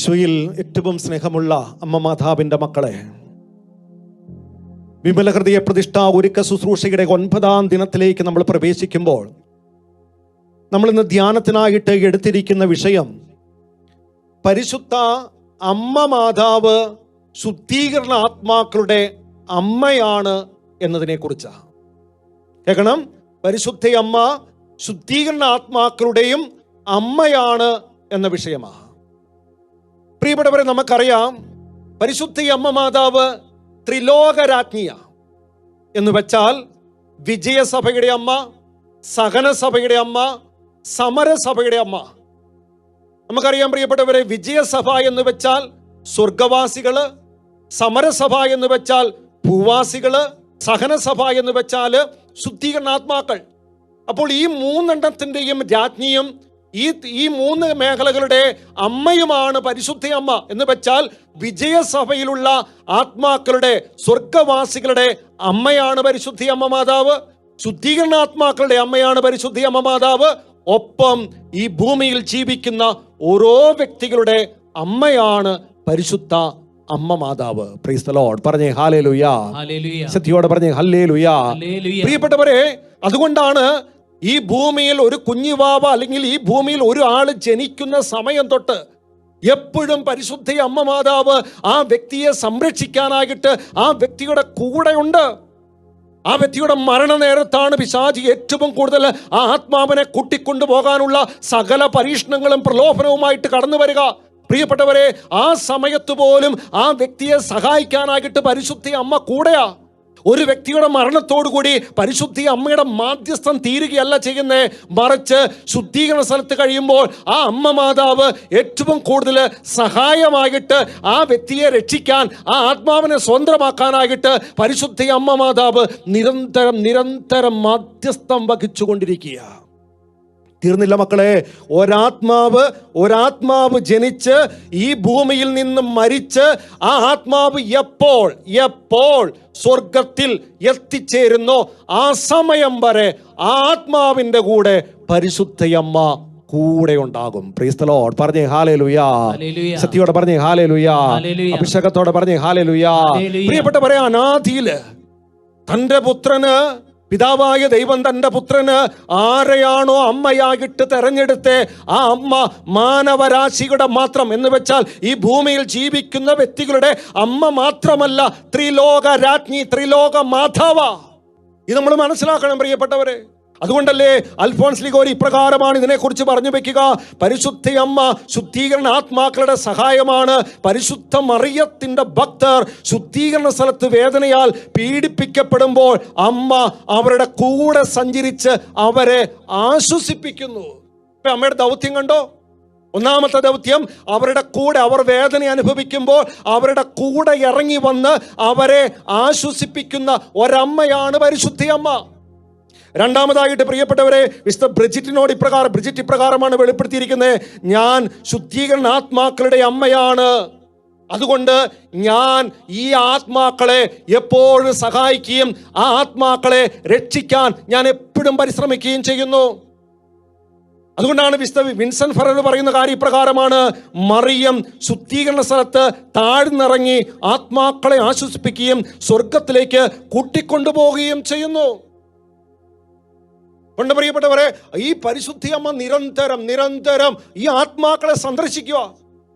ഈശോയിൽ ഏറ്റവും സ്നേഹമുള്ള അമ്മ മാതാവിന്റെ മക്കളെ വിമലഹൃദയ പ്രതിഷ്ഠ ഒരുക്ക ശുശ്രൂഷയുടെ ഒൻപതാം ദിനത്തിലേക്ക് നമ്മൾ പ്രവേശിക്കുമ്പോൾ നമ്മൾ ഇന്ന് ധ്യാനത്തിനായിട്ട് എടുത്തിരിക്കുന്ന വിഷയം പരിശുദ്ധ അമ്മ മാതാവ് ശുദ്ധീകരണ ആത്മാക്കളുടെ അമ്മയാണ് എന്നതിനെ കുറിച്ചാണ് കേൾക്കണം പരിശുദ്ധ അമ്മ ശുദ്ധീകരണ ആത്മാക്കളുടെയും അമ്മയാണ് എന്ന വിഷയമാണ്. പ്രിയപ്പെട്ടവരെ നമുക്കറിയാം പരിശുദ്ധി അമ്മ മാതാവ് ത്രിലോകരാജ്ഞിയ. എന്ന് വെച്ചാൽ വിജയസഭയുടെ അമ്മ സഹനസഭയുടെ അമ്മ സമരസഭയുടെ അമ്മ. നമുക്കറിയാം പ്രിയപ്പെട്ടവരെ വിജയസഭ എന്ന് വെച്ചാൽ സ്വർഗവാസികൾ സമരസഭ എന്ന് വെച്ചാൽ ഭൂവാസികൾ സഹനസഭ എന്ന് വെച്ചാൽ ശുദ്ധീകരണാത്മാക്കൾ. അപ്പോൾ ഈ മൂന്നെണ്ണത്തിന്റെയും രാജ്ഞിയും ഈ ഈ മൂന്ന് മേഖലകളുടെ അമ്മയുമാണ് പരിശുദ്ധ അമ്മ എന്ന് വെച്ചാൽ വിജയസഭയിലുള്ള ആത്മാക്കളുടെ സ്വർഗവാസികളുടെ അമ്മയാണ് പരിശുദ്ധി അമ്മ മാതാവ്. ശുദ്ധീകരണാത്മാക്കളുടെ അമ്മയാണ് പരിശുദ്ധി അമ്മ മാതാവ്. ഒപ്പം ഈ ഭൂമിയിൽ ജീവിക്കുന്ന ഓരോ വ്യക്തികളുടെ അമ്മയാണ് പരിശുദ്ധ അമ്മ മാതാവ്. പ്രൈസ് ദ ലോർഡ് പറഞ്ഞേ ഹാലേ ലുയാ. സത്യോടെ പറഞ്ഞേ ഹല്ലേ ലുയാ പ്രിയപ്പെട്ടവരെ അതുകൊണ്ടാണ് ഈ ഭൂമിയിൽ ഒരു കുഞ്ഞിവാവ അല്ലെങ്കിൽ ഈ ഭൂമിയിൽ ഒരു ആൾ ജനിക്കുന്ന സമയം തൊട്ട് എപ്പോഴും പരിശുദ്ധ അമ്മ മാതാവ് ആ വ്യക്തിയെ സംരക്ഷിക്കാനായിട്ട് ആ വ്യക്തിയുടെ കൂടെയുണ്ട്. ആ വ്യക്തിയുടെ മരണനേരത്താണ് പിശാചി ഏറ്റവും കൂടുതൽ ആ ആത്മാവിനെ കൂട്ടിക്കൊണ്ടു പോകാനുള്ള സകല പരീക്ഷണങ്ങളും പ്രലോഭനവുമായിട്ട് കടന്നു വരിക. പ്രിയപ്പെട്ടവരെ ആ സമയത്ത് പോലും ആ വ്യക്തിയെ സഹായിക്കാനായിട്ട് പരിശുദ്ധി അമ്മ കൂടെയാ. ഒരു വ്യക്തിയുടെ മരണത്തോടുകൂടി പരിശുദ്ധി അമ്മയുടെ മാധ്യസ്ഥം തീരുകയല്ല ചെയ്യുന്നത് മറിച്ച് ശുദ്ധീകരണ സ്ഥലത്ത് കഴിയുമ്പോൾ ആ അമ്മ മാതാവ് ഏറ്റവും കൂടുതൽ സഹായമായിട്ട് ആ വ്യക്തിയെ രക്ഷിക്കാൻ ആ ആത്മാവിനെ സ്വന്തമാക്കാനായിട്ട് പരിശുദ്ധി അമ്മ മാതാവ് നിരന്തരം നിരന്തരം മാധ്യസ്ഥം വഹിച്ചുകൊണ്ടിരിക്കുക തീർന്നില്ല മക്കളെ. ഒരാത്മാവ് ഒരാത്മാവ് ജനിച്ച് ഈ ഭൂമിയിൽ നിന്ന് മരിച്ച് ആ ആത്മാവ് എപ്പോൾ എപ്പോൾ സ്വർഗത്തിൽ എത്തിച്ചേരുന്നോ ആ സമയം വരെ ആ ആത്മാവിന്റെ കൂടെ പരിശുദ്ധയമ്മ കൂടെ ഉണ്ടാകും. പ്രീസ്തലോ പറഞ്ഞേ ഹാലേ ലുയാ. സത്യോടെ പറഞ്ഞേ ഹാലേ ലുയാ. അഭിഷേകത്തോടെ പറഞ്ഞേ ഹാലേ ലുയാ പ്രിയപ്പെട്ട പ്രിയപ്പെട്ടവരെ അനാഥിയിൽ തന്റെ പുത്രന് പിതാവായ ദൈവം തന്റെ പുത്രന് ആരെയാണോ അമ്മയായിട്ട് തെരഞ്ഞെടുത്ത് ആ അമ്മ മാനവരാശിയുടെ മാത്രം എന്ന് വെച്ചാൽ ഈ ഭൂമിയിൽ ജീവിക്കുന്ന വ്യക്തികളുടെ അമ്മ മാത്രമല്ല ത്രിലോക രാജ്ഞി ത്രിലോക മാധവ ഇത് നമ്മൾ മനസ്സിലാക്കണം പ്രിയപ്പെട്ടവരെ. അതുകൊണ്ടല്ലേ അൽഫോൺസ് ലിഗോരി ഇപ്രകാരമാണ് ഇതിനെക്കുറിച്ച് പറഞ്ഞു വെക്കുക. പരിശുദ്ധ അമ്മ ശുദ്ധീകരണ ആത്മാക്കളുടെ സഹായമാണ്. പരിശുദ്ധ മറിയത്തിന്റെ ഭക്തർ ശുദ്ധീകരണ സ്ഥലത്ത് വേദനയാൽ പീഡിപ്പിക്കപ്പെടുമ്പോൾ അമ്മ അവരുടെ കൂടെ സഞ്ചരിച്ച് അവരെ ആശ്വസിപ്പിക്കുന്നു. അമ്മയുടെ ദൗത്യം കണ്ടോ? ഒന്നാമത്തെ ദൗത്യം അവരുടെ കൂടെ അവർ വേദന അനുഭവിക്കുമ്പോൾ അവരുടെ കൂടെ ഇറങ്ങി വന്ന് അവരെ ആശ്വസിപ്പിക്കുന്ന ഒരമ്മയാണ് പരിശുദ്ധി അമ്മ. രണ്ടാമതായിട്ട് പ്രിയപ്പെട്ടവരെ വിശുദ്ധ ബ്രിജിറ്റിനോട് ഇപ്രകാരം ബ്രിജിറ്റ് ഇപ്രകാരമാണ് വെളിപ്പെടുത്തിയിരിക്കുന്നത്. ഞാൻ ശുദ്ധീകരണ ആത്മാക്കളുടെ അമ്മയാണ്. അതുകൊണ്ട് ഞാൻ ഈ ആത്മാക്കളെ എപ്പോഴും സഹായിക്കുകയും ആ ആത്മാക്കളെ രക്ഷിക്കാൻ ഞാൻ എപ്പോഴും പരിശ്രമിക്കുകയും ചെയ്യുന്നു. അതുകൊണ്ടാണ് വിശുദ്ധ വിൻസൻ ഫറർ പറയുന്ന കാര്യം ഇപ്രകാരമാണ്. മറിയം ശുദ്ധീകരണ സ്ഥലത്ത് താഴ്ന്നിറങ്ങി ആത്മാക്കളെ ആശ്വസിപ്പിക്കുകയും സ്വർഗത്തിലേക്ക് കൂട്ടിക്കൊണ്ടുപോവുകയും ചെയ്യുന്നു. കൊണ്ട് പ്രിയപ്പെട്ടവരെ ഈ പരിശുദ്ധി അമ്മ നിരന്തരം നിരന്തരം ഈ ആത്മാക്കളെ സന്ദർശിക്കുക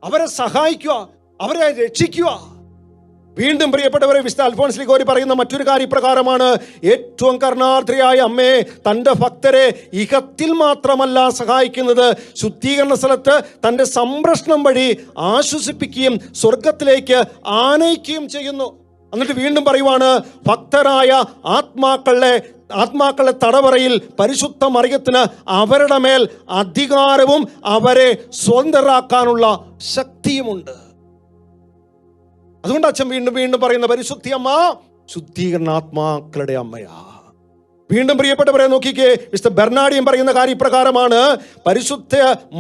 അവരെ സഹായിക്കുക അവരെ രക്ഷിക്കുക. വീണ്ടും പ്രിയപ്പെട്ടവരെ വിശുദ്ധ അൽഫോൺസ് ലിഗോരി പറയുന്ന മറ്റൊരു കാര്യം ഇപ്രകാരമാണ് ഏറ്റവും കർണാർത്ഥിയായ അമ്മയെ തന്റെ ഭക്തരെ ഇഹത്തിൽ മാത്രമല്ല സഹായിക്കുന്നത്. ശുദ്ധീകരണ സ്ഥലത്ത് തന്റെ സംരക്ഷണം വഴി ആശ്വസിപ്പിക്കുകയും സ്വർഗത്തിലേക്ക് ആനയിക്കുകയും ചെയ്യുന്നു. എന്നിട്ട് വീണ്ടും പറയുവാണ് ഭക്തരായ ആത്മാക്കളെ ആത്മാക്കളെ തടവറയിൽ പരിശുദ്ധ മറിയത്തിന് അവരുടെ മേൽ അധികാരവും അവരെ സ്വതന്ത്രരാക്കാനുള്ള ശക്തിയുമുണ്ട്. അതുകൊണ്ട് അച്ഛൻ വീണ്ടും വീണ്ടും പറയുന്ന പരിശുദ്ധി അമ്മ ശുദ്ധീകരണാത്മാക്കളുടെ അമ്മയാ. വീണ്ടും പ്രിയപ്പെട്ടവരെ നോക്കിക്കേ മിസ്റ്റർ ബെർണാഡിയും പറയുന്ന കാര്യം ഇപ്രകാരമാണ്. പരിശുദ്ധ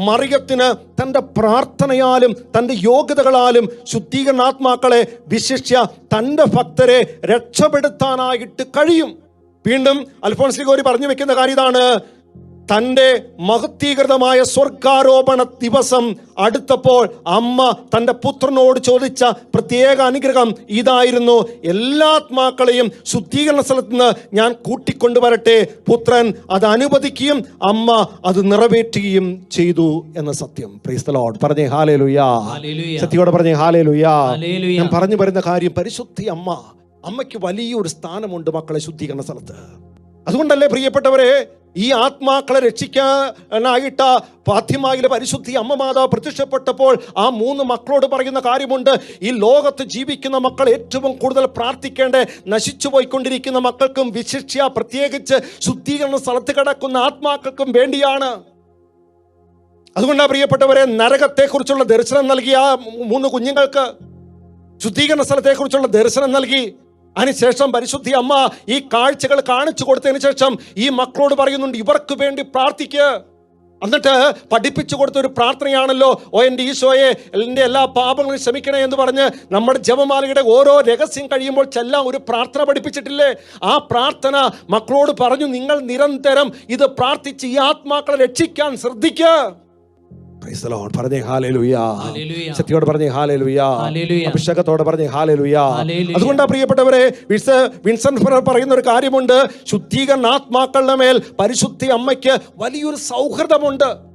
മറിയത്തിന് തന്റെ പ്രാർത്ഥനയാലും തന്റെ യോഗ്യതകളാലും ശുദ്ധീകരണാത്മാക്കളെ വിശിഷ്യ തന്റെ ഭക്തരെ രക്ഷപ്പെടുത്താനായിട്ട് കഴിയും. വീണ്ടും അൽഫോൺസ് ലിഗോരി പറഞ്ഞു വെക്കുന്ന കാര്യം ഇതാണ്. തന്റെ മഹത്വീകൃതമായ സ്വർഗാരോപണ ദിവസം അടുത്തപ്പോൾ അമ്മ തന്റെ പുത്രനോട് ചോദിച്ച പ്രത്യേക അനുഗ്രഹം ഇതായിരുന്നു. എല്ലാ ആത്മാക്കളെയും ശുദ്ധീകരണ സ്ഥലത്ത് നിന്ന് ഞാൻ കൂട്ടിക്കൊണ്ടുവരട്ടെ. പുത്രൻ അത് അനുവദിക്കുകയും അമ്മ അത് നിറവേറ്റുകയും ചെയ്തു എന്ന സത്യം. പ്രീസ്തലോട് പറഞ്ഞേ ഹാലേ ലുയാ സത്യോട് സത്യോടെ പറഞ്ഞേ ഹാലേ ലുയാ ഞാൻ പറഞ്ഞു വരുന്ന കാര്യം പരിശുദ്ധി അമ്മ അമ്മയ്ക്ക് വലിയൊരു സ്ഥാനമുണ്ട് മക്കളെ ശുദ്ധീകരണ സ്ഥലത്ത്. അതുകൊണ്ടല്ലേ പ്രിയപ്പെട്ടവരെ ഈ ആത്മാക്കളെ രക്ഷിക്കാനായിട്ട് പാഥ്യമായിലെ പരിശുദ്ധി അമ്മ മാതാവ് പ്രത്യക്ഷപ്പെട്ടപ്പോൾ ആ മൂന്ന് മക്കളോട് പറയുന്ന കാര്യമുണ്ട്. ഈ ലോകത്ത് ജീവിക്കുന്ന മക്കൾ ഏറ്റവും കൂടുതൽ പ്രാർത്ഥിക്കേണ്ട നശിച്ചു പോയിക്കൊണ്ടിരിക്കുന്ന മക്കൾക്കും വിശിഷ്യ പ്രത്യേകിച്ച് ശുദ്ധീകരണ സ്ഥലത്ത് കിടക്കുന്ന ആത്മാക്കൾക്കും വേണ്ടിയാണ്. അതുകൊണ്ടാണ് പ്രിയപ്പെട്ടവരെ നരകത്തെക്കുറിച്ചുള്ള ദർശനം നൽകിയ ആ മൂന്ന് കുഞ്ഞുങ്ങൾക്ക് ശുദ്ധീകരണ സ്ഥലത്തെക്കുറിച്ചുള്ള ദർശനം നൽകി. അതിനുശേഷം പരിശുദ്ധി അമ്മ ഈ കാഴ്ചകൾ കാണിച്ചു കൊടുത്തതിന് ശേഷം ഈ മക്കളോട് പറയുന്നുണ്ട് ഇവർക്ക് വേണ്ടി പ്രാർത്ഥിക്കുക എന്നിട്ട് പഠിപ്പിച്ചു കൊടുത്ത ഒരു പ്രാർത്ഥനയാണല്ലോ ഓ എന്റെ ഈശോയെ എന്റെ എല്ലാ പാപങ്ങളും ക്ഷമിക്കണേ എന്ന് പറഞ്ഞ് നമ്മുടെ ജപമാലയുടെ ഓരോ രഹസ്യം കഴിയുമ്പോൾ ചെല്ലാം ഒരു പ്രാർത്ഥന പഠിപ്പിച്ചിട്ടില്ലേ ആ പ്രാർത്ഥന മക്കളോട് പറഞ്ഞു നിങ്ങൾ നിരന്തരം ഇത് പ്രാർത്ഥിച്ച് ഈ ആത്മാക്കളെ രക്ഷിക്കാൻ ശ്രദ്ധിക്കുക. പറഞ്ഞേ ഹല്ലേലൂയ. ശക്തിയോട് പറഞ്ഞേ. അഭിഷേകത്തോടെ പറഞ്ഞേ ഹാലേലുയാ ഹല്ലേലൂയ. അതുകൊണ്ടാ പ്രിയപ്പെട്ടവരെ വിൻസ വിൻസെന്റ് പറയുന്ന ഒരു കാര്യമുണ്ട്. ശുദ്ധീകരണ ആത്മാക്കളുടെ മേൽ പരിശുദ്ധി അമ്മയ്ക്ക് വലിയൊരു സൗഹൃദമുണ്ട്.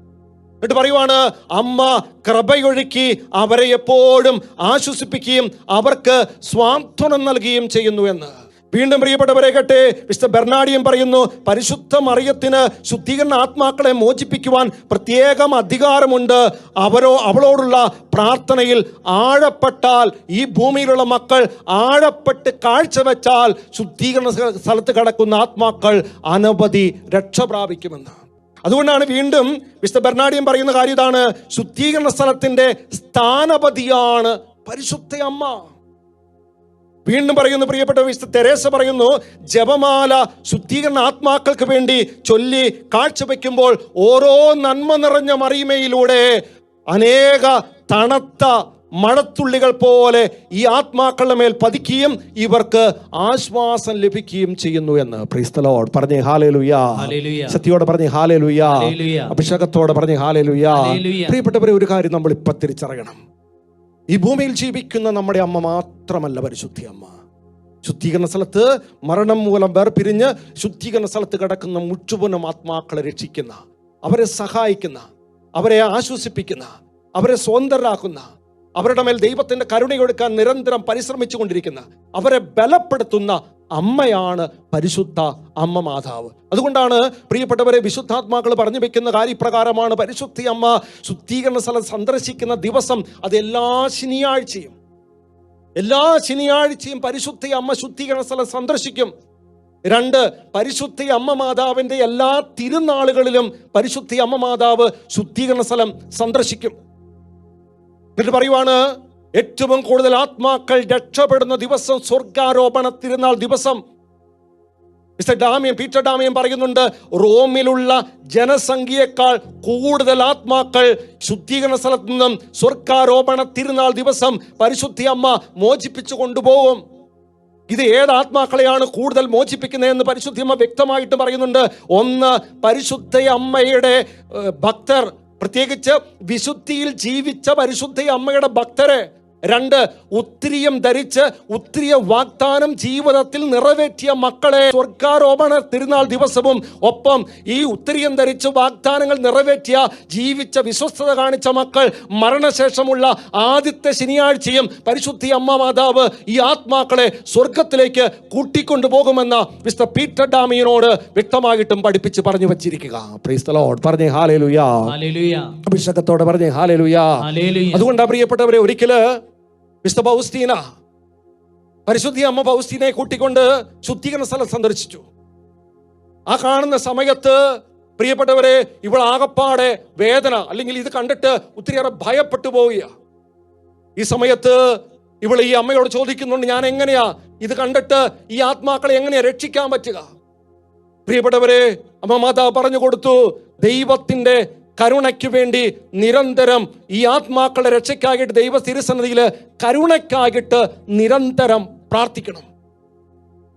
എന്നിട്ട് പറയുവാണ് അമ്മ കൃപയൊഴുക്കി അവരെ എപ്പോഴും ആശ്വസിപ്പിക്കുകയും അവർക്ക് സ്വാന്തനം നൽകുകയും ചെയ്യുന്നു എന്ന്. വീണ്ടും പ്രിയപ്പെട്ടവരെ കേട്ടെ വിശുദ്ധ ബെർണാഡിയും പറയുന്നു പരിശുദ്ധ മറിയത്തിന് ശുദ്ധീകരണ ആത്മാക്കളെ മോചിപ്പിക്കുവാൻ പ്രത്യേകം അധികാരമുണ്ട്. അവരോ അവളോടുള്ള പ്രാർത്ഥനയിൽ ആഴപ്പെട്ടാൽ ഈ ഭൂമിയിലുള്ള മക്കൾ ആഴപ്പെട്ട് കാഴ്ചവെച്ചാൽ ശുദ്ധീകരണ സ്ഥലത്ത് കിടക്കുന്ന ആത്മാക്കൾ അനവധി രക്ഷ പ്രാപിക്കുമെന്ന്. അതുകൊണ്ടാണ് വീണ്ടും വിശുദ്ധ ബെർണാഡിയും പറയുന്ന കാര്യം ഇതാണ് ശുദ്ധീകരണ സ്ഥലത്തിന്റെ സ്ഥാനപതിയാണ് പരിശുദ്ധ അമ്മ. വീണ്ടും പറയുന്നു പ്രിയപ്പെട്ട വിശുദ്ധ തെരേസ പറയുന്നു ജപമാല ശുദ്ധീകരണ ആത്മാക്കൾക്ക് വേണ്ടി ചൊല്ലി കാഴ്ചവെക്കുമ്പോൾ ഓരോ നന്മ നിറഞ്ഞ മറിയുമയിലൂടെ അനേക തണുത്ത മഴത്തുള്ളികൾ പോലെ ഈ ആത്മാക്കളുടെ മേൽ പതിക്കുകയും ഇവർക്ക് ആശ്വാസം ലഭിക്കുകയും ചെയ്യുന്നു എന്ന് പ്രീസ്തലോട് പറഞ്ഞേ ഹാലേ ലുയാ ഹല്ലേലൂയ. സത്യോടെ പറഞ്ഞേ ഹാലേ ലുയാ ഹല്ലേലൂയ. അഭിഷേകത്തോടെ പറഞ്ഞേ ഹാലേ ലുയാ ഹല്ലേലൂയ. പ്രിയപ്പെട്ടവരെ ഒരു കാര്യം നമ്മൾ ഇപ്പൊ തിരിച്ചറിയണം ഈ ഭൂമിയിൽ ജീവിക്കുന്ന നമ്മുടെ അമ്മ മാത്രമല്ല പരിശുദ്ധി അമ്മ ശുദ്ധീകരണ സ്ഥലത്ത് മരണം മൂലം വേർപിരിഞ്ഞ് ശുദ്ധീകരണ സ്ഥലത്ത് കിടക്കുന്ന മുഴുവനും ആത്മാക്കളെ രക്ഷിക്കുന്ന അവരെ സഹായിക്കുന്ന അവരെ ആശ്വസിപ്പിക്കുന്ന അവരെ സ്വതന്ത്രരാക്കുന്ന അവരുടെ മേൽ ദൈവത്തിന്റെ കരുണയൊടുക്കാൻ നിരന്തരം പരിശ്രമിച്ചു കൊണ്ടിരിക്കുന്ന അവരെ ബലപ്പെടുത്തുന്ന അമ്മയാണ് പരിശുദ്ധ അമ്മ മാതാവ്. അതുകൊണ്ടാണ് പ്രിയപ്പെട്ടവരെ വിശുദ്ധാത്മാക്കൾ പറഞ്ഞു വെക്കുന്ന കാര്യപ്രകാരമാണ് പരിശുദ്ധി അമ്മ ശുദ്ധീകരണ സ്ഥലം സന്ദർശിക്കുന്ന ദിവസം അത് എല്ലാ ശനിയാഴ്ചയും എല്ലാ ശനിയാഴ്ചയും പരിശുദ്ധി അമ്മ ശുദ്ധീകരണ സ്ഥലം സന്ദർശിക്കും. രണ്ട് പരിശുദ്ധി അമ്മ മാതാവിന്റെ എല്ലാ തിരുനാളുകളിലും പരിശുദ്ധി അമ്മ മാതാവ് ശുദ്ധീകരണ സ്ഥലം സന്ദർശിക്കും. എന്നിട്ട് പറയുവാണ് ഏറ്റവും കൂടുതൽ ആത്മാക്കൾ രക്ഷപ്പെടുന്ന ദിവസം സ്വർഗാരോപണ തിരുനാൾ ദിവസം. മിസ്റ്റർ ഡാമിയൻ പീറ്റർ ഡാമിയൻ പറയുന്നുണ്ട് റോമിലുള്ള ജനസംഖ്യയേക്കാൾ കൂടുതൽ ആത്മാക്കൾ ശുദ്ധീകരണ സ്ഥലത്ത് നിന്നും സ്വർഗാരോപണ തിരുനാൾ ദിവസം പരിശുദ്ധി അമ്മ മോചിപ്പിച്ചു കൊണ്ടുപോകും. ഇത് ഏത് ആത്മാക്കളെയാണ് കൂടുതൽ മോചിപ്പിക്കുന്നതെന്ന് പരിശുദ്ധി അമ്മ വ്യക്തമായിട്ട് പറയുന്നുണ്ട്. ഒന്ന് പരിശുദ്ധ അമ്മയുടെ ഭക്തർ. പ്രത്യേകിച്ച് വിശുദ്ധിയിൽ ജീവിച്ച പരിശുദ്ധ അമ്മയുടെ ഭക്തരെ. രണ്ട് ഉത്തിരിയം ധരിച്ച് ഉത്തിരിയ വാഗ്ദാനം ജീവിതത്തിൽ നിറവേറ്റിയ മക്കളെ സ്വർഗാരോപണ തിരുനാൾ ദിവസവും ഒപ്പം ഈ ഉത്തിരിയം ധരിച്ച് വാഗ്ദാനങ്ങൾ നിറവേറ്റിയ ജീവിച്ച വിശ്വസ്തത കാണിച്ച മക്കൾ മരണശേഷമുള്ള ആദ്യത്തെ ശനിയാഴ്ചയും പരിശുദ്ധി അമ്മ മാതാവ് ഈ ആത്മാക്കളെ സ്വർഗത്തിലേക്ക് കൂട്ടിക്കൊണ്ടുപോകുമെന്ന മിസ്റ്റർ പീറ്റർ ഡാമിയനോട് വ്യക്തമായിട്ടും പഠിപ്പിച്ച് പറഞ്ഞു വച്ചിരിക്കുക. പറഞ്ഞേ ഹാലേലുയാ. അഭിഷേകത്തോടെ പറഞ്ഞേ ഹാലേലുയാ ഹല്ലേലൂയ. അതുകൊണ്ടാ പ്രിയപ്പെട്ടവരെ ഒരിക്കൽ മിസ്റ്റർ പൗസ്തീന പരിശുദ്ധി അമ്മ പൗസ്തീനെ കൂട്ടിക്കൊണ്ട് ശുദ്ധീകരണ സ്ഥലം സന്ദർശിച്ചു. ആ കാണുന്ന സമയത്ത് പ്രിയപ്പെട്ടവരെ ഇവൾ ആകപ്പാടെ വേദന അല്ലെങ്കിൽ ഇത് കണ്ടിട്ട് ഒത്തിരിയേറെ ഭയപ്പെട്ടു പോവുക ഈ സമയത്ത് ഇവൾ ഈ അമ്മയോട് ചോദിക്കുന്നുണ്ട് ഞാൻ എങ്ങനെയാ? ഇത് കണ്ടിട്ട് ഈ ആത്മാക്കളെ എങ്ങനെയാ രക്ഷിക്കാൻ പറ്റുക? പ്രിയപ്പെട്ടവരെ അമ്മ മാതാവ് പറഞ്ഞു കൊടുത്തു ദൈവത്തിന്റെ കരുണയ്ക്ക് വേണ്ടി നിരന്തരം ഈ ആത്മാക്കളുടെ രക്ഷയ്ക്കായിട്ട് ദൈവ സ്ഥിരസന്നിധിയിൽ കരുണയ്ക്കായിട്ട് നിരന്തരം പ്രാർത്ഥിക്കണം.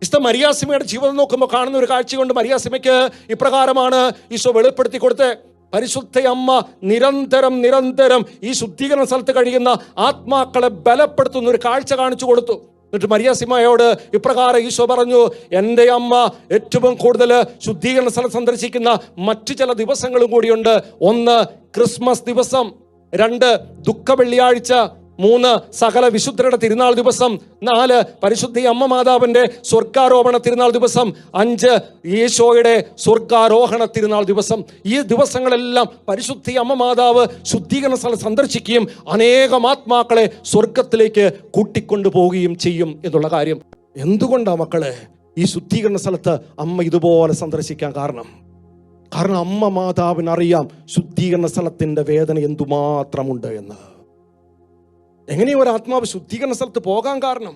വിശുദ്ധ മരിയാസിമയുടെ ജീവിതം നോക്കുമ്പോൾ കാണുന്ന ഒരു കാഴ്ച കൊണ്ട് മരിയാസിമയ്ക്ക് ഇപ്രകാരമാണ് ഈശോ വെളിപ്പെടുത്തി കൊടുത്ത് പരിശുദ്ധ അമ്മ നിരന്തരം നിരന്തരം ഈ ശുദ്ധീകരണ സ്ഥലത്ത് കഴിയുന്ന ആത്മാക്കളെ ബലപ്പെടുത്തുന്ന ഒരു കാഴ്ച കാണിച്ചു കൊടുത്തു. എന്നിട്ട് മരിയാസിമ്മയോട് ഇപ്രകാരം ഈശോ പറഞ്ഞു എന്റെ അമ്മ ഏറ്റവും കൂടുതൽ ശുദ്ധീകരണ സ്ഥലം സന്ദർശിക്കുന്ന മറ്റു ചില ദിവസങ്ങളും കൂടിയുണ്ട്. ഒന്ന് ക്രിസ്മസ് ദിവസം രണ്ട് ദുഃഖ വെള്ളിയാഴ്ച മൂന്ന് സകല വിശുദ്ധരുടെ തിരുനാൾ ദിവസം നാല് പരിശുദ്ധി അമ്മ മാതാവിന്റെ സ്വർഗാരോപണ തിരുനാൾ ദിവസം അഞ്ച് ഈശോയുടെ സ്വർഗാരോഹണ തിരുനാൾ ദിവസം. ഈ ദിവസങ്ങളെല്ലാം പരിശുദ്ധി അമ്മ മാതാവ് ശുദ്ധീകരണ സ്ഥലം സന്ദർശിക്കുകയും അനേകം ആത്മാക്കളെ സ്വർഗത്തിലേക്ക് കൂട്ടിക്കൊണ്ടു പോവുകയും ചെയ്യും എന്നുള്ള കാര്യം. എന്തുകൊണ്ടാ മക്കളെ ഈ ശുദ്ധീകരണ സ്ഥലത്ത് അമ്മ ഇതുപോലെ സന്ദർശിക്കാൻ കാരണം? കാരണം അമ്മ മാതാവിനറിയാം ശുദ്ധീകരണ സ്ഥലത്തിന്റെ വേദന എന്തുമാത്രമുണ്ട് എന്ന്. എങ്ങനെയും ഒരു ആത്മാവ് ശുദ്ധീകരണ സ്ഥലത്ത് പോകാൻ കാരണം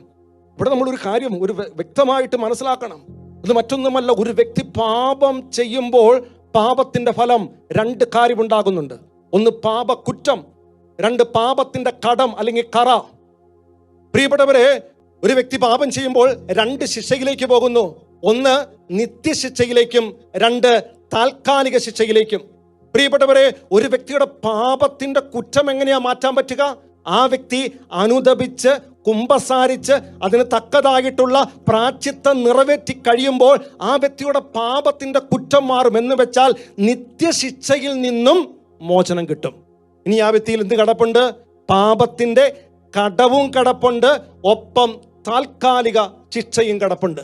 ഇവിടെ നമ്മൾ ഒരു കാര്യം ഒരു വ്യക്തമായിട്ട് മനസ്സിലാക്കണം. അത് മറ്റൊന്നുമല്ല ഒരു വ്യക്തി പാപം ചെയ്യുമ്പോൾ പാപത്തിന്റെ ഫലം രണ്ട് കാര്യമുണ്ടാകുന്നുണ്ട്. ഒന്ന് പാപക്കുറ്റം രണ്ട് പാപത്തിന്റെ കടം അല്ലെങ്കിൽ കറ. പ്രിയപ്പെട്ടവരെ ഒരു വ്യക്തി പാപം ചെയ്യുമ്പോൾ രണ്ട് ശിക്ഷയിലേക്ക് പോകുന്നു. ഒന്ന് നിത്യശിക്ഷയിലേക്കും രണ്ട് താൽക്കാലിക ശിക്ഷയിലേക്കും. പ്രിയപ്പെട്ടവരെ ഒരു വ്യക്തിയുടെ പാപത്തിന്റെ കുറ്റം എങ്ങനെയാ മാറ്റാൻ പറ്റുക? ആ വ്യക്തി അനുദപിച്ച് കുമ്പസാരിച്ച് അതിന് തക്കതായിട്ടുള്ള പ്രാച്യത്വം നിറവേറ്റി കഴിയുമ്പോൾ ആ വ്യക്തിയുടെ പാപത്തിന്റെ കുറ്റം മാറും എന്ന് വെച്ചാൽ നിത്യശിക്ഷയിൽ നിന്നും മോചനം കിട്ടും. ഇനി ആ വ്യക്തിയിൽ എന്ത് കടപ്പുണ്ട്? പാപത്തിന്റെ കടവും കടപ്പുണ്ട്. ഒപ്പം താൽക്കാലിക ശിക്ഷയും കടപ്പുണ്ട്.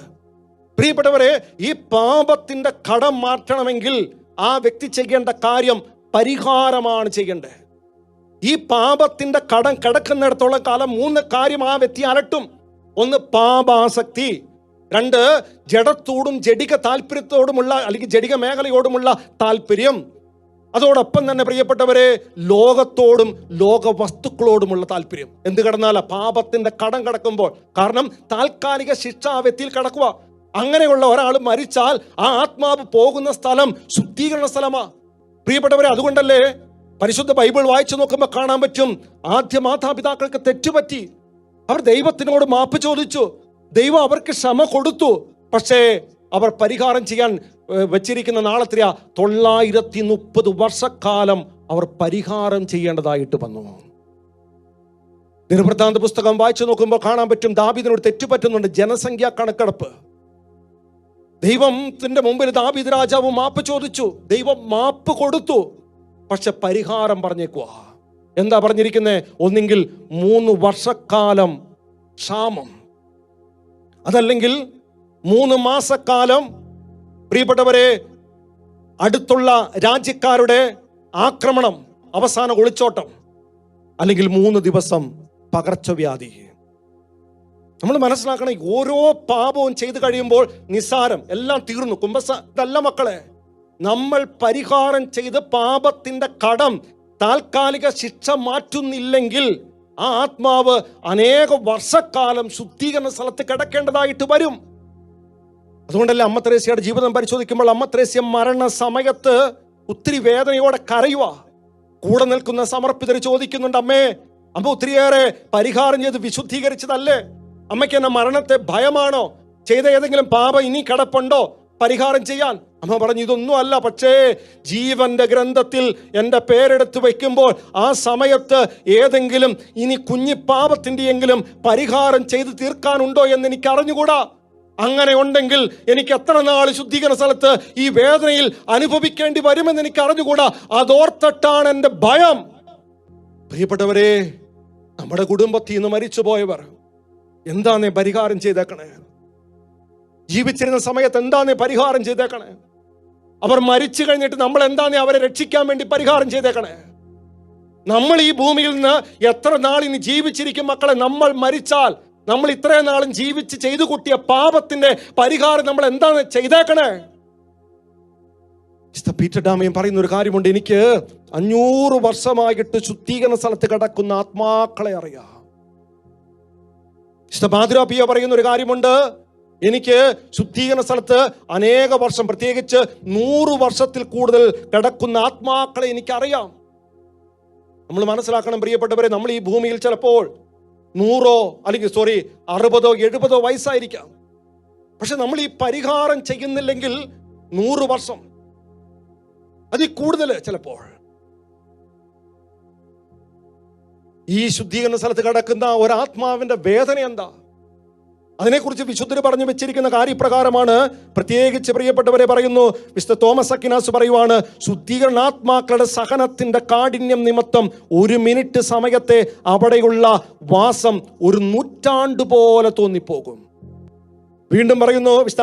പ്രിയപ്പെട്ടവരെ ഈ പാപത്തിന്റെ കടം മാറ്റണമെങ്കിൽ ആ വ്യക്തി ചെയ്യേണ്ട കാര്യം പരിഹാരമാണ് ചെയ്യേണ്ടത്. ഈ പാപത്തിന്റെ കടം കിടക്കുന്നിടത്തോളം കാലം മൂന്ന് കാര്യം ആ വ്യക്തി അലട്ടും. ഒന്ന് പാപാസക്തി രണ്ട് ജഡത്തോടും ജഡിക താല്പര്യത്തോടുമുള്ള അല്ലെങ്കിൽ ജഡിക മേഖലയോടുമുള്ള താല്പര്യം. അതോടൊപ്പം തന്നെ പ്രിയപ്പെട്ടവരെ ലോകത്തോടും ലോക വസ്തുക്കളോടുമുള്ള താല്പര്യം. എന്ത് കിടന്നാല? പാപത്തിന്റെ കടം കിടക്കുമ്പോൾ. കാരണം താൽക്കാലിക ശിക്ഷ ആ വ്യക്തിയിൽ കിടക്കുക അങ്ങനെയുള്ള ഒരാൾ മരിച്ചാൽ ആ ആത്മാവ് പോകുന്ന സ്ഥലം ശുദ്ധീകരണ സ്ഥലമാ. പ്രിയപ്പെട്ടവരെ അതുകൊണ്ടല്ലേ പരിശുദ്ധ ബൈബിൾ വായിച്ചു നോക്കുമ്പോൾ കാണാൻ പറ്റും. ആദ്യ മാതാപിതാക്കൾക്ക് തെറ്റുപറ്റി. അവർ ദൈവത്തിനോട് മാപ്പ് ചോദിച്ചു. ദൈവം അവർക്ക് ക്ഷമ കൊടുത്തു. പക്ഷേ അവർ പരിഹാരം ചെയ്യാൻ വെച്ചിരിക്കുന്ന നാളെത്രയാ തൊള്ളായിരത്തി മുപ്പത് വർഷക്കാലം അവർ പരിഹാരം ചെയ്യേണ്ടതായിട്ട് വന്നു. നിർവൃത്താന്ത പുസ്തകം വായിച്ചു നോക്കുമ്പോൾ കാണാൻ പറ്റും ദാബിദിനോട് തെറ്റുപറ്റുന്നുണ്ട്. ജനസംഖ്യ കണക്കെടുപ്പ്. ദൈവത്തിന്റെ മുമ്പിൽ ദാബിദ് രാജാവ് മാപ്പ് ചോദിച്ചു. ദൈവം മാപ്പ് കൊടുത്തു. പക്ഷെ പരിഹാരം പറഞ്ഞേക്കുക എന്താ പറഞ്ഞിരിക്കുന്നത് ഒന്നെങ്കിൽ മൂന്ന് വർഷക്കാലം ക്ഷാമം. അതല്ലെങ്കിൽ മൂന്ന് മാസക്കാലം പ്രിയപ്പെട്ടവരെ അടുത്തുള്ള രാജ്യക്കാരുടെ ആക്രമണം അവസാന ഒളിച്ചോട്ടം അല്ലെങ്കിൽ മൂന്ന് ദിവസം പകർച്ചവ്യാധി. നമ്മൾ മനസ്സിലാക്കണം ഓരോ പാപവും ചെയ്തു കഴിയുമ്പോൾ നിസ്സാരം എല്ലാം തീർന്നു. കുംഭസ ഇതല്ല മക്കളെ. നമ്മൾ പരിഹാരം ചെയ്ത് പാപത്തിന്റെ കടം താൽക്കാലിക ശിക്ഷ മാറ്റുന്നില്ലെങ്കിൽ ആ ആത്മാവ് അനേക വർഷക്കാലം ശുദ്ധീകരണ സ്ഥലത്ത് കിടക്കേണ്ടതായിട്ട് വരും. അതുകൊണ്ടല്ലേ അമ്മ ത്രേസ്യയുടെ ജീവിതം പരിശോധിക്കുമ്പോൾ അമ്മ ത്രേസ്യ മരണ സമയത്ത് ഒത്തിരി വേദനയോടെ കരയുക കൂടെ നിൽക്കുന്ന സമർപ്പിതർ ചോദിക്കുന്നുണ്ട് അമ്മേ അമ്മ ഒത്തിരിയേറെ പരിഹാരം ചെയ്ത് വിശുദ്ധീകരിച്ചതല്ലേ? അമ്മയ്ക്ക് എന്നെ മരണത്തെ ഭയമാണോ? ചെയ്ത ഏതെങ്കിലും പാപം ഇനി കിടപ്പുണ്ടോ? പരിഹാരം ചെയ്യാൻ അമ്മ പറഞ്ഞു ഇതൊന്നും അല്ല പക്ഷേ ജീവന്റെ ഗ്രന്ഥത്തിൽ എന്റെ പേരെടുത്ത് വയ്ക്കുമ്പോൾ ആ സമയത്ത് ഏതെങ്കിലും ഇനി കുഞ്ഞി പാപത്തിന്റെയെങ്കിലും പരിഹാരം ചെയ്ത് തീർക്കാനുണ്ടോ എന്ന് എനിക്ക് അറിഞ്ഞുകൂടാ? അങ്ങനെ ഉണ്ടെങ്കിൽ എനിക്ക് എത്ര നാൾ ശുദ്ധീകരണ സ്ഥലത്ത് ഈ വേദനയിൽ അനുഭവിക്കേണ്ടി വരുമെന്ന് എനിക്ക് അറിഞ്ഞുകൂടാ? അതോർത്തിട്ടാണ് എന്റെ ഭയം. പ്രിയപ്പെട്ടവരെ നമ്മുടെ കുടുംബത്തിൽ നിന്ന് മരിച്ചുപോയവർ എന്താണ് പരിഹാരം ചെയ്തേക്കണേ? ജീവിച്ചിരുന്ന സമയത്ത് എന്താണ് പരിഹാരം ചെയ്തേക്കണേ? അവർ മരിച്ചു കഴിഞ്ഞിട്ട് നമ്മൾ എന്താണ് അവരെ രക്ഷിക്കാൻ വേണ്ടി പരിഹാരം ചെയ്തേക്കണേ? നമ്മൾ ഈ ഭൂമിയിൽ നിന്ന് എത്ര നാൾ ഇനി ജീവിച്ചിരിക്കും മക്കളെ? നമ്മൾ മരിച്ചാൽ നമ്മൾ ഇത്രയും നാളും ജീവിച്ച് ചെയ്തു കൂട്ടിയ പാപത്തിന്റെ പരിഹാരം നമ്മൾ എന്താണ് ചെയ്തേക്കണേ? പീറ്റർ ഡാമയും പറയുന്ന ഒരു കാര്യമുണ്ട്. എനിക്ക് അഞ്ഞൂറ് വർഷമായിട്ട് ശുദ്ധീകരണ സ്ഥലത്ത് കിടക്കുന്ന ആത്മാക്കളെ അറിയാം. മാധുരാപിയ പറയുന്ന ഒരു കാര്യമുണ്ട്. എനിക്ക് ശുദ്ധീകരണ സ്ഥലത്ത് അനേക വർഷം പ്രത്യേകിച്ച് നൂറ് വർഷത്തിൽ കൂടുതൽ കിടക്കുന്ന ആത്മാക്കളെ എനിക്കറിയാം. നമ്മൾ മനസ്സിലാക്കണം പ്രിയപ്പെട്ടവരെ നമ്മൾ ഈ ഭൂമിയിൽ ചിലപ്പോൾ നൂറോ അല്ലെങ്കിൽ സോറി അറുപതോ എഴുപതോ വയസ്സായിരിക്കാം. പക്ഷെ നമ്മൾ ഈ പരിഹാരം ചെയ്യുന്നില്ലെങ്കിൽ നൂറ് വർഷം. അതിൽ കൂടുതൽ ചിലപ്പോൾ. ഈ ശുദ്ധീകരണ സ്ഥലത്ത് കിടക്കുന്ന ഒരാത്മാവിന്റെ വേദന എന്താ? അതിനെക്കുറിച്ച് വിശുദ്ധർ പറഞ്ഞു വെച്ചിരിക്കുന്ന കാര്യപ്രകാരമാണ് പ്രത്യേകിച്ച് പ്രിയപ്പെട്ടവരെ പറയുന്നു മിസ്റ്റർ തോമസ് അക്കിനാസ് പറയുവാണ് ശുദ്ധീകരണാത്മാക്കളുടെ സഹനത്തിന്റെ കാഠിന്യം നിമിത്തം ഒരു മിനിറ്റ് സമയത്തെ അവിടെയുള്ള വാസം ഒരു നൂറ്റാണ്ട് പോലെ തോന്നിപ്പോകും. വീണ്ടും പറയുന്നു വിശുദ്ധ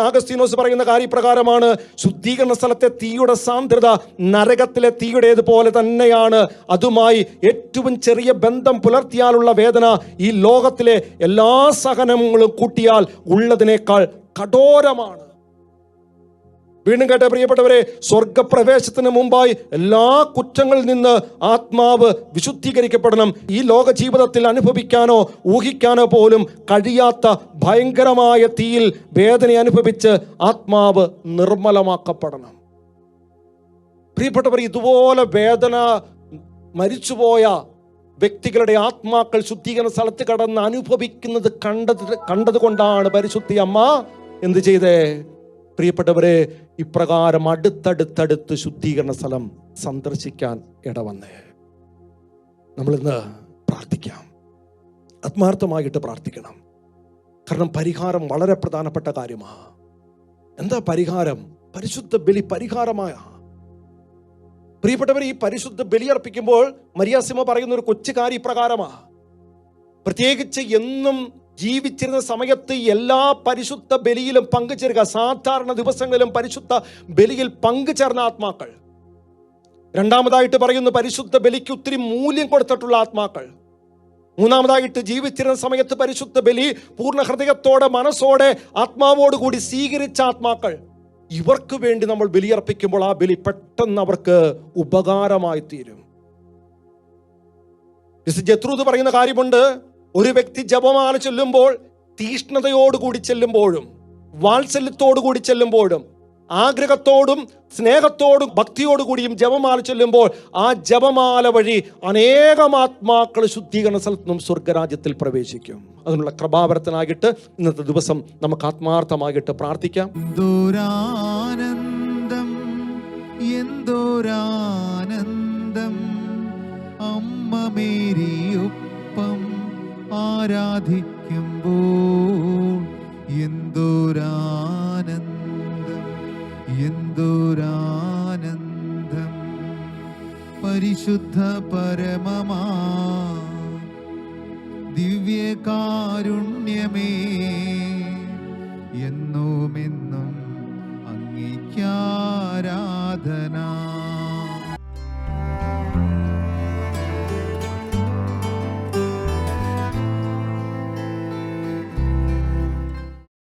പറയുന്ന കാര്യപ്രകാരമാണ് ശുദ്ധീകരണ സ്ഥലത്തെ തീയുടെ സാന്ദ്രത നരകത്തിലെ തീയുടേതുപോലെ തന്നെയാണ്. അതുമായി ഏറ്റവും ചെറിയ ബന്ധം പുലർത്തിയാലുള്ള വേദന ഈ ലോകത്തിലെ എല്ലാ സഹനങ്ങളും കൂട്ടിയാൽ ഉള്ളതിനേക്കാൾ കഠോരമാണ്. വീണ്ടും കേട്ട പ്രിയപ്പെട്ടവരെ സ്വർഗപ്രവേശത്തിന് മുമ്പായി എല്ലാ കുറ്റങ്ങളിൽ നിന്ന് ആത്മാവ് വിശുദ്ധീകരിക്കപ്പെടണം. ഈ ലോക ജീവിതത്തിൽ അനുഭവിക്കാനോ ഊഹിക്കാനോ പോലും കഴിയാത്ത ഭയങ്കരമായ തീയിൽ വേദന അനുഭവിച്ച് ആത്മാവ് നിർമ്മലമാക്കപ്പെടണം. പ്രിയപ്പെട്ടവർ ഇതുപോലെ വേദന മരിച്ചുപോയ വ്യക്തികളുടെ ആത്മാക്കൾ ശുദ്ധീകരണ സ്ഥലത്ത് കടന്ന് അനുഭവിക്കുന്നത് കണ്ടത് കണ്ടത് കൊണ്ടാണ് പരിശുദ്ധി അമ്മ എന്ത് ചെയ്തേ? പ്രിയപ്പെട്ടവരെ ഇപ്രകാരം അടുത്തടുത്തടുത്ത് ശുദ്ധീകരണ സ്ഥലം സന്ദർശിക്കാൻ ഇടവന്നേ. നമ്മളിന്ന് പ്രാർത്ഥിക്കാം. ആത്മാർത്ഥമായിട്ട് പ്രാർത്ഥിക്കണം. കാരണം പരിഹാരം വളരെ പ്രധാനപ്പെട്ട കാര്യമാണ് എന്താ പരിഹാരം? പരിശുദ്ധ ബലി പരിഹാരമായ. പ്രിയപ്പെട്ടവർ ഈ പരിശുദ്ധ ബലിയർപ്പിക്കുമ്പോൾ മരിയാസിമ പറയുന്ന ഒരു കൊച്ചു കാര്യ പ്രകാരമാ പ്രത്യേകിച്ച് എന്നും ജീവിച്ചിരുന്ന സമയത്ത് എല്ലാ പരിശുദ്ധ ബലിയിലും പങ്കുചേരുക. സാധാരണ ദിവസങ്ങളിലും പരിശുദ്ധ ബലിയിൽ പങ്കുചേർന്ന ആത്മാക്കൾ. രണ്ടാമതായിട്ട് പറയുന്നു പരിശുദ്ധ ബലിക്ക് ഒത്തിരി മൂല്യം കൊടുത്തിട്ടുള്ള ആത്മാക്കൾ. മൂന്നാമതായിട്ട് ജീവിച്ചിരുന്ന സമയത്ത് പരിശുദ്ധ ബലി പൂർണ ഹൃദയത്തോടെ മനസ്സോടെ ആത്മാവോട് കൂടി സ്വീകരിച്ച ആത്മാക്കൾ. ഇവർക്ക് വേണ്ടി നമ്മൾ ബലിയർപ്പിക്കുമ്പോൾ ആ ബലി പെട്ടെന്ന് അവർക്ക് ഉപകാരമായി തീരും ജത്രൂത് പറയുന്ന കാര്യമുണ്ട് ഒരു വ്യക്തി ജപമാല ചൊല്ലുമ്പോൾ തീഷ്ണതയോടുകൂടി ചെല്ലുമ്പോഴും വാത്സല്യത്തോടുകൂടി ചെല്ലുമ്പോഴും ആഗ്രഹത്തോടും സ്നേഹത്തോടും ഭക്തിയോടുകൂടിയും ജപമാല ചൊല്ലുമ്പോൾ ആ ജപമാല വഴി അനേകം ആത്മാക്കൾ ശുദ്ധീകരണ സ്ഥലത്ത് നിന്നും സ്വർഗരാജ്യത്തിൽ പ്രവേശിക്കും. അതിനുള്ള കൃപാവരത്തിനായിട്ട് ഇന്നത്തെ ദിവസം നമുക്ക് ആത്മാർത്ഥമായിട്ട് പ്രാർത്ഥിക്കാം. ദൂരാനന്ദം എന്തോരാനന്ദം അമ്മ മേരിയൊപ്പം ആരാധിക്കുമ്പോൾ എന്തോരാനന്ദം എന്തോരാനന്ദം. പരിശുദ്ധ പരമമാ